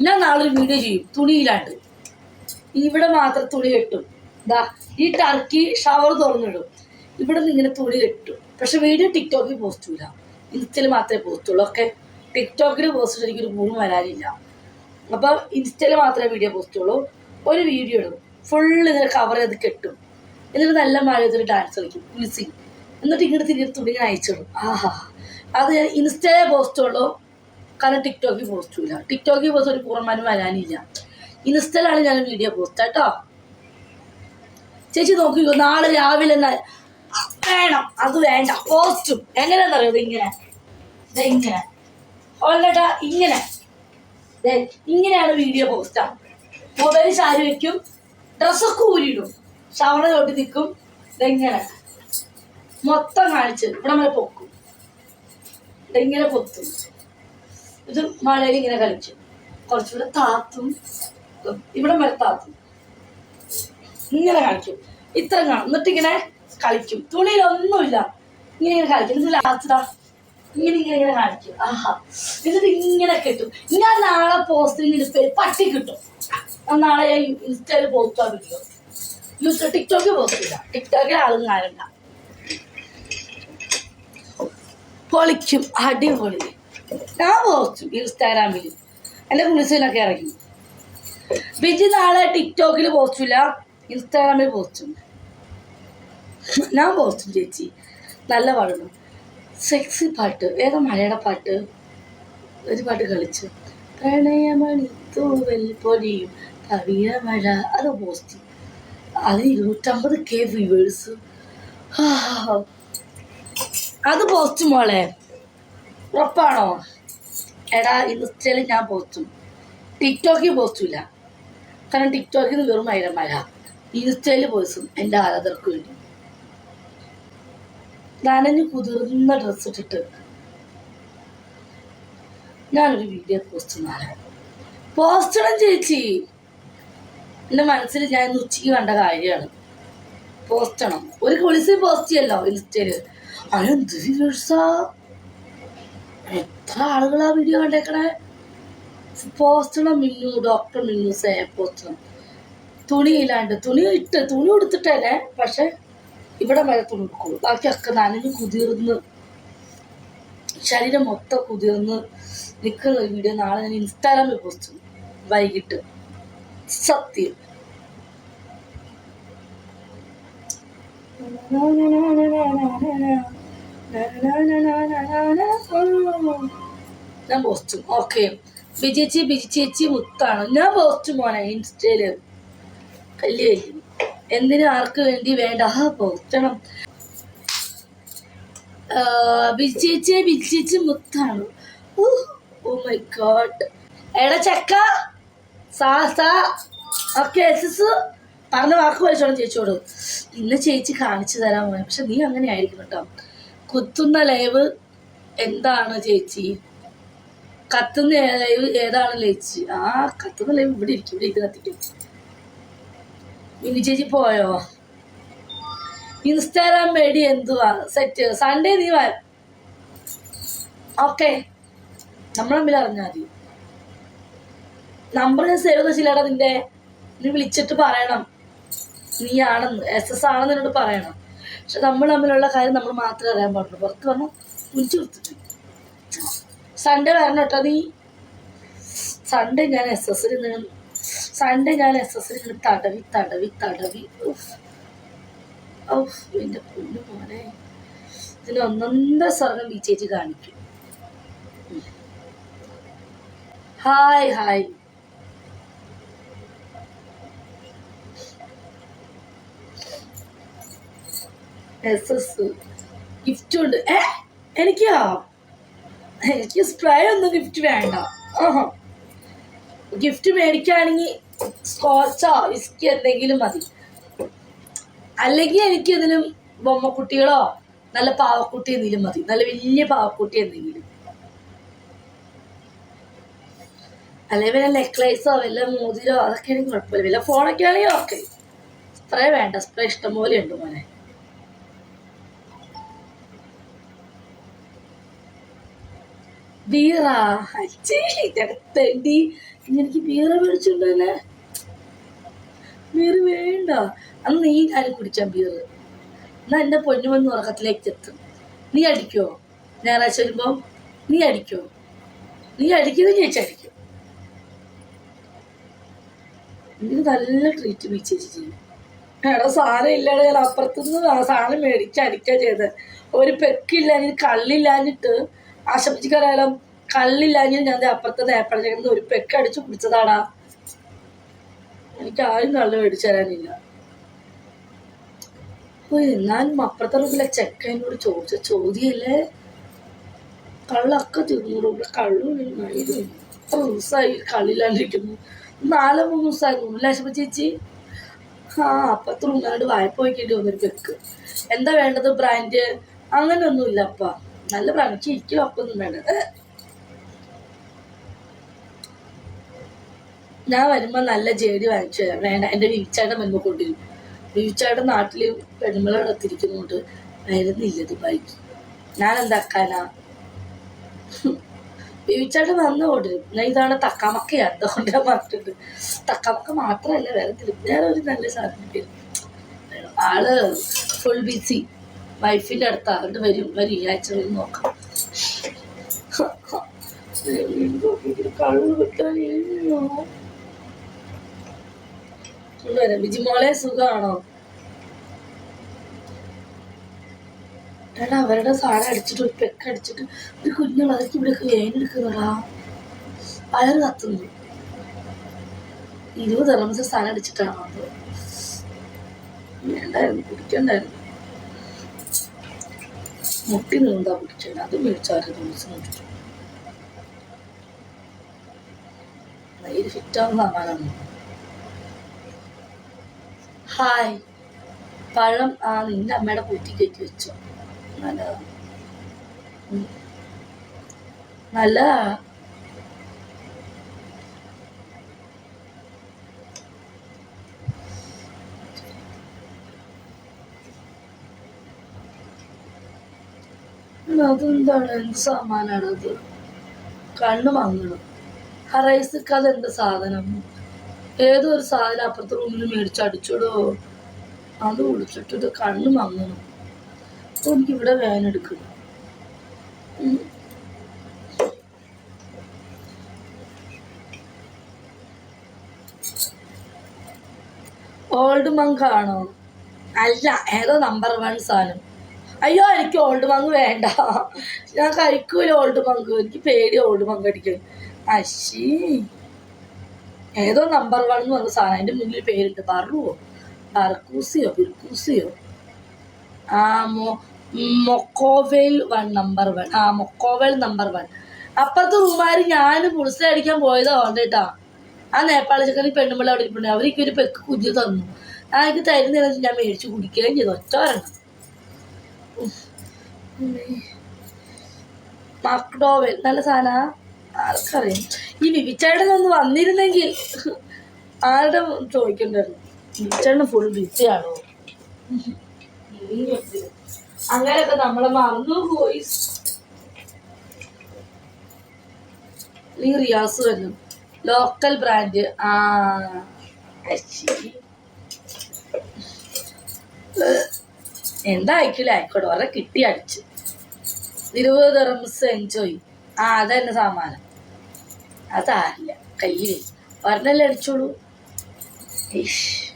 ഞാൻ നാളെ ഒരു വീഡിയോ ചെയ്യും. തുണിയിലാണ്ട്. ഇവിടെ മാത്രം തുണി കെട്ടും. ദാ ഈ ടർക്കി ഷവർ തുറന്നിടും. ഇവിടെ നിന്ന് ഇങ്ങനെ തുണി കെട്ടും. പക്ഷെ വീഡിയോ ടിക്ടോക്കിൽ പോസ്റ്റ് ഇൻസ്റ്റയിൽ മാത്രമേ പോസ്റ്റുള്ളൂ ഒക്കെ ടിക്ടോക്കിൽ പോസ്റ്റ് എനിക്കൊരു ഒരു വരാനില്ല. അപ്പം ഇൻസ്റ്റയിൽ മാത്രമേ വീഡിയോ പോസ്റ്റ് ഒരു വീഡിയോ ഇടും. ഫുള്ള് ഇങ്ങനെ കവർ ചെയ്ത് കെട്ടും. എന്നിട്ട് നല്ല മഴ ചെയ്തൊരു ഡാൻസ് കളിക്കും. മിസ്സിങ് എന്നിട്ട് ഇങ്ങോട്ട് തിരിഞ്ഞ് തുണി അയച്ചിടും. ആഹാ. അത് ഇൻസ്റ്റയിലേ പോസ്റ്റ് ഉള്ളൂ കാരണം ടിക്ടോക്കിൽ പോസ്റ്റ് ഇല്ല ടിക്ടോക്കിൽ പോസ്റ്റ് ഒരു പൂർണമാനും വരാനില്ല. ഇൻസ്റ്റയിലാണ് ഞാൻ വീഡിയോ പോസ്റ്റ് കേട്ടോ ചേച്ചി നോക്കിക്കോ നാളെ രാവിലെ വേണം അത് വേണ്ട പോസ്റ്റും എങ്ങനെയാണെന്നറിയോ ഇത് ഇങ്ങനെ ഇങ്ങനെ. ഓൾറെഡാ ഇങ്ങനെ. ഇങ്ങനെയാണ് വീഡിയോ പോസ്റ്റ് മൊബൈൽ ചാരി വെക്കും ഡ്രസ്സൊക്കെ ഊരിയിടും. ഷവർ തൊട്ട് നിൽക്കും ഇതെങ്ങനെ മൊത്തം കാണിച്ച് ഇവിടെ വരെ പൊക്കും. ഇതെങ്ങനെ പൊത്തും. ഇത് മഴയിൽ ഇങ്ങനെ കളിച്ചു. കുറച്ചുകൂടെ താത്തും ഇവിടെ വരെ താത്തും. ഇങ്ങനെ കളിക്കും. ഇത്ര കാണും. എന്നിട്ട് ഇങ്ങനെ കളിക്കും. തുണിയിലൊന്നുമില്ല. ഇങ്ങനെ ഇങ്ങനെ കളിക്കും. എന്നിട്ട് ലാസ്റ്റ് ഇങ്ങനെ ഇങ്ങനെ ഇങ്ങനെ കാണിക്കും ആഹാ. എന്നിട്ട് ഇങ്ങനെ കിട്ടും. ഞാൻ നാളെ പോസ്റ്റിൽ പോസ്റ്റിംഗ് പട്ടി കിട്ടും. നാളെ ഞാൻ ഇൻസ്റ്റയിൽ പോസ്റ്റ് ആവില്ലോ യൂസ് ടിക്ടോക്കിൽ പോസ്റ്റ് ഇല്ല ടിക്ടോക്കിൽ ആളും കാര്യമില്ല. പൊളിക്കും. അടിപൊളി. ഞാൻ പോസ്റ്റും ഇൻസ്റ്റാഗ്രാമിൽ എന്റെ കുളിസിനൊക്കെ ഇറങ്ങി. ബിജി നാളെ ടിക്ടോക്കിൽ പോസ്റ്റില്ല ഇൻസ്റ്റാഗ്രാമിൽ പോസ്റ്റും ഞാൻ പോസ്റ്റും ചേച്ചി. നല്ല പാടുന്നു സെക്സി പാട്ട്. ഏതാ മലയാള പാട്ട്? ഒരു പാട്ട് കളിച്ചു. പ്രണയമണി തൂവൽ പൊടിയും കവിയ മഴ. അത് പോസ്റ്റ് അതിന് ഇരുന്നൂറ്റമ്പത് കെ വ്യൂവേഴ്സ് അത് പോസ്റ്റ് മോളെ. ഉറപ്പാണോ? എടാ ഇൻസ്റ്റയിൽ ഞാൻ പോസ്റ്റും ടിക്ടോക്കിൽ പോസ്റ്റില്ല കാരണം ടിക്ടോക്കിൽ നിന്ന് വെറും മൈരമഴ ഇൻസ്റ്റയിൽ പോസ്റ്റും എന്റെ ആരാധകർക്ക് വേണ്ടി. നനഞ്ഞ് കുതിർന്ന ഡ്രസ്സ് ഇട്ടിട്ട് ഞാനൊരു വീഡിയോ പോസ്റ്റ് നാളെ പോസ്റ്റ് ചേച്ചി. എന്റെ മനസ്സിൽ ഞാൻ ഇന്ന് ഉച്ചയ്ക്ക് കണ്ട കാര്യമാണ്. പോസ്റ്റ് ഒരു കുളിസി പോസ്റ്റ് ചെയ്യല്ലോ ഇൻസ്റ്റയിൽ അതെന്ത് വ്യൂവേഴ്സാ എത്ര ആളുകളാ വീഡിയോ കണ്ടേക്കണേ? പോസ്റ്റണം മിന്നു ഡോക്ടർ മിന്നു സേ പോസ്റ്റണം തുണി തുണിയില്ലാണ്ട് തുണി ഇട്ട് തുണി ഉടുത്തിട്ടല്ലേ? പക്ഷെ ഇവിടെ വരെ തുണി എടുക്കുള്ളൂ ബാക്കിയൊക്കെ നനഞ്ഞ് കുതിർന്ന്. ശരീരം മൊത്തം കുതിർന്ന് നിൽക്കുന്ന വീഡിയോ നാളെ ഞാൻ ഇൻസ്റ്റാഗ്രാമിൽ പോസ്റ്റ് ചെയ്യും വൈകിട്ട്. സത്യം. ഞാൻ പോസ്റ്റും. ഓക്കെ ബിജേച്ചി ബിജി ചേച്ചി മുത്താണ്. ഞാൻ പോസ്റ്റ് മോനെ ഇൻസ്റ്റയിൽ. കല്ല് കഴിക്കും എന്തിനു ആർക്ക് വേണ്ടി വേണ്ട? ആ പോസ്റ്റണം. ബിജി ചേച്ചി ബിജി മുത്താണ്. ഓ മൈ ഗോഡ് എടാ ചക്ക. സാ സാ. ഓക്കെ എസ് പറഞ്ഞ വാക്ക് വലിച്ചോളം ചേച്ചിയോട്. ഇന്ന് ചേച്ചി കാണിച്ചു തരാൻ പോയി പക്ഷെ നീ അങ്ങനെ ആയിരിക്കും കേട്ടോ. കുത്തുന്ന ലൈവ് എന്താണ് ചേച്ചി? കത്തുന്ന ലൈവ് ഏതാണ് ചേച്ചി? ആ കത്തുന്ന ലൈവ് ഇവിടെ ഇരിക്കും ഇവിടെ ഇത് കത്തിക്കും. മിനി ചേച്ചി പോയോ? ഇൻസ്റ്റാഗ്രാം പേടി എന്തുവാ? സെറ്റ് സൺഡേ നീ വാ ഓക്കെ നമ്മൾ അറിഞ്ഞാൽ മതി. നമ്പർ ഞാൻ സേവ് ചെയ്തില്ലടാ നിന്റെ. നീ വിളിച്ചിട്ട് പറയണം. നീ ആണെന്ന് എസ് എസ് ആണെന്ന് എന്നോട് പറയണം. പക്ഷെ നമ്മൾ തമ്മിലുള്ള കാര്യം നമ്മൾ മാത്രമേ അറിയാൻ പാടുള്ളൂ. പുറത്ത് പറഞ്ഞാൽ കുഞ്ചു കൊടുത്തിട്ട് സൺഡേ വരണം കേട്ടോ നീ. സൺഡേ ഞാൻ എസ് എസിൽ നിന്ന് സൺഡേ ഞാൻ എസ് എസിൽ നിന്ന് തടവി തടവി തടവി. ഉഫ്, എന്റെ പൊന്നു മോനെ. ഇതിന് ഒന്നൊന്നര സ്വർഗം ബി ചേച്ചി കാണിക്കും. ഹായ് ഹായ് എസ് ഗിഫ്റ്റ് ഉണ്ട്. ഏ എനിക്കോ? എനിക്ക് സ്പ്രേ ഒന്നും ഗിഫ്റ്റ് വേണ്ട. ആഹാ. ഗിഫ്റ്റ് മേടിക്കുകയാണെങ്കിൽ സ്കോച്ചോ വിസ്കി എന്തെങ്കിലും മതി. അല്ലെങ്കിൽ എനിക്ക് എന്തെങ്കിലും ബൊമ്മക്കുട്ടികളോ നല്ല പാവക്കുട്ടി എന്തെങ്കിലും മതി. നല്ല വലിയ പാവക്കുട്ടി എന്തെങ്കിലും. അല്ലെങ്കിൽ വല്ല നെക്ലേസോ വല്ല മോതിരോ അതൊക്കെ ആണെങ്കിൽ കുഴപ്പമില്ല വല്ല ഫോണൊക്കെ ആണെങ്കിൽ ഓക്കെ സ്പ്രേ വേണ്ട. സ്പ്രേ ഇഷ്ടംപോലെ ഉണ്ട് മോനെ. ബീറാ. തേണ്ടി എനിക്ക് ബീറ മേടിച്ചിട്ടുണ്ടല്ലേ? ബീറ് വേണ്ട. അന്ന് നീ കാര്യം കുടിച്ചാ ബീറ്. എന്നാ എന്റെ പൊന്നുമെന്ന് ഉറക്കത്തിലേക്ക് എത്തും നീ അടിക്കോ? ഞായറാഴ്ച വരുമ്പോ നീ അടിക്കോ? നീ അടിക്കുന്നത് ചേച്ചി അടിക്കും എനിക്ക് നല്ല ട്രീറ്റ് മീ ചേച്ചി ചെയ്യും എടാ സാധനം ഇല്ലാതെ അപ്പുറത്തുനിന്ന് ആ സാധനം മേടിച്ച് അടിക്കുക ചെയ്തത്. ഒരു പെക്കില്ലാഞ്ഞിട്ട് കള്ളില്ലാഞ്ഞിട്ട് ആശംസിക്കാരായാലും കള്ളില്ലാഞ്ഞ ഞാൻ അപ്പുറത്തെ നേപ്പഴച്ചേക്കുന്നത് ഒരു പെക്ക് അടിച്ച് കുടിച്ചതാടാ. എനിക്ക് ആരും കള്ള് മേടിച്ചു തരാനില്ല. എന്നാലും അപ്പുറത്തെ റൂമിലെ ചെക്കനോട് ചോദിച്ച ചോദ്യമല്ലേ കള്ളൊക്കെ തിന്നു റൂമിലെ കള്ളു എത്ര ദിവസമായി കള്ളില്ലാണ്ടിരിക്കുന്നു. നാലോ മൂന്ന് ദിവസമായിരുന്നു ലാശപ്പ ചേച്ചി. ആ അപ്പുറത്തെ റൂമിലാണ്ട് വായ്പ വയ്ക്കേണ്ടി വന്നൊരു പെക്ക്. എന്താ വേണ്ടത് ബ്രാൻഡ്? അങ്ങനെയൊന്നുമില്ല അപ്പ. നല്ല പ്രാവശ്യം ഇരിക്കും അപ്പം വേണ്ട. ഞാൻ വരുമ്പോ നല്ല ജേടി വാങ്ങിച്ചു തരാം. വേണ്ട എന്റെ വീച്ചാട്ടൻ മുൻപ് കൊണ്ടുവരും വീച്ചാട്ടൻ നാട്ടിൽ പെണ്ണുമ്പളെ എത്തിരിക്കുന്നോണ്ട് വരുന്നില്ല ദുബായിക്ക്. ഞാൻ എന്താക്കാനാ വീഴ്ചയുടെ വന്നു കൊണ്ടുവരും ഞാൻ ഇതാണ് തക്കാമക്കയാ അതുകൊണ്ട് ഞാൻ പറഞ്ഞിട്ടുണ്ട് തക്കാമക്ക മാത്രമല്ല വേറെ വേറെ ഒരു നല്ല സാധനം ആൾ ഫുൾ ബിസി വൈഫിന്റെ അടുത്ത് അതുകൊണ്ട് വരും വരും ഈ ആഴ്ച വരും നോക്കാം. വരാം. ബിജിമോളെ സുഖമാണോ എടാ അവരുടെ സാധനം അടിച്ചിട്ട് ഒരു പെക്ക് അടിച്ചിട്ട് ഒരു കുഞ്ഞുള്ള അതൊക്കെ ഇവിടെ വേനെടുക്കുന്നടാ വയറ് കത്തുന്നു. ഇരുപത് തെറമസ് സാധനം അടിച്ചിട്ടാണോ അത്? വേണ്ടായിരുന്നു കുടിക്കണ്ടായിരുന്നു. മുട്ടി നീന്താൻ കുടിച്ചത് അത് മേടിച്ചാറ് ദിവസം മുട്ടിച്ചു ഇത് ഫിറ്റാവുന്ന ഹായ് പഴം ആ നിന്റെ അമ്മയുടെ കുറ്റി കയറ്റി വെച്ചോ. നല്ല ഉം. അതെന്താണ്? എന്ത് സാമാനാണ് അത്? കണ്ണ് മങ്ങണം ഹറൈസക്ക് അത് എന്ത് സാധനം? ഏതൊരു സാധനം അപ്പുറത്തെ റൂമിൽ മേടിച്ചടിച്ചോടോ അത് ഇത് കണ്ണ് മങ്ങണം അപ്പൊ എനിക്ക് ഇവിടെ വേനെടുക്കണം. ഓൾഡ് മങ്ക് ആണോ? അല്ല ഏതോ നമ്പർ വൺ സാധനം. അയ്യോ എനിക്ക് ഓൾഡ് മങ്ക് വേണ്ട. ഞാൻ കഴിക്കൂല ഓൾഡ് മങ്ക് എനിക്ക് പേടി ഓൾഡ് മങ്ക് അടിക്കും അശി ഏതോ നമ്പർ വൺ എന്ന് പറഞ്ഞ സാധനം. അതിന്റെ മുന്നിൽ പേരുണ്ട്. ബറുവോ ബർക്കൂസിയോ ബിർക്കൂസിയോ ആ മോ മൊക്കോവേൽ വൺ നമ്പർ വൺ ആ മൊക്കോവേൽ നമ്പർ വൺ അപ്പുറത്തെ റൂമാര് ഞാൻ പുളിസ അടിക്കാൻ പോയതാ ഓണ്ടേട്ടാ ആ നേപ്പാളി ചക്കറി പെണ്ണുമ്പിള്ള അവിടെ ഇരിപ്പുണ്ട്. അവർക്ക് ഒരു പെക്ക് കുഞ്ഞു തന്നു. ആ എനിക്ക് തരുന്നില്ല ഞാൻ മേടിച്ച് കുടിക്കുകയും ചെയ്തു. ഒറ്റ മക്ഡോവൽ നല്ല സാധന. ആൾക്കറിയാം ഈ വിവിച്ചേട്ടൻ ഒന്ന് വന്നിരുന്നെങ്കിൽ ആരുടെ ചോദിക്കണ്ടായിരുന്നു? വിവിച്ചേട്ടൻ ഫുൾ ബിസിയാണോ അങ്ങനെയൊക്കെ നമ്മളെ മറന്നു പോയി. നീ റിയാസ് വരുന്നു ലോക്കൽ ബ്രാൻഡ് ആ അശ്ശി. എന്താ ആയിക്കില്ല ആയിക്കോട്ടെ വേറെ കിട്ടി അടിച്ച്. ഇരുപത് റംസ് എൻജോയ് ആ അതന്നെ സാമാനം. അതാരില്ല കയ്യിൽ ഒരെണ്ണല്ലേ അടിച്ചോളൂ. ഇഷ്.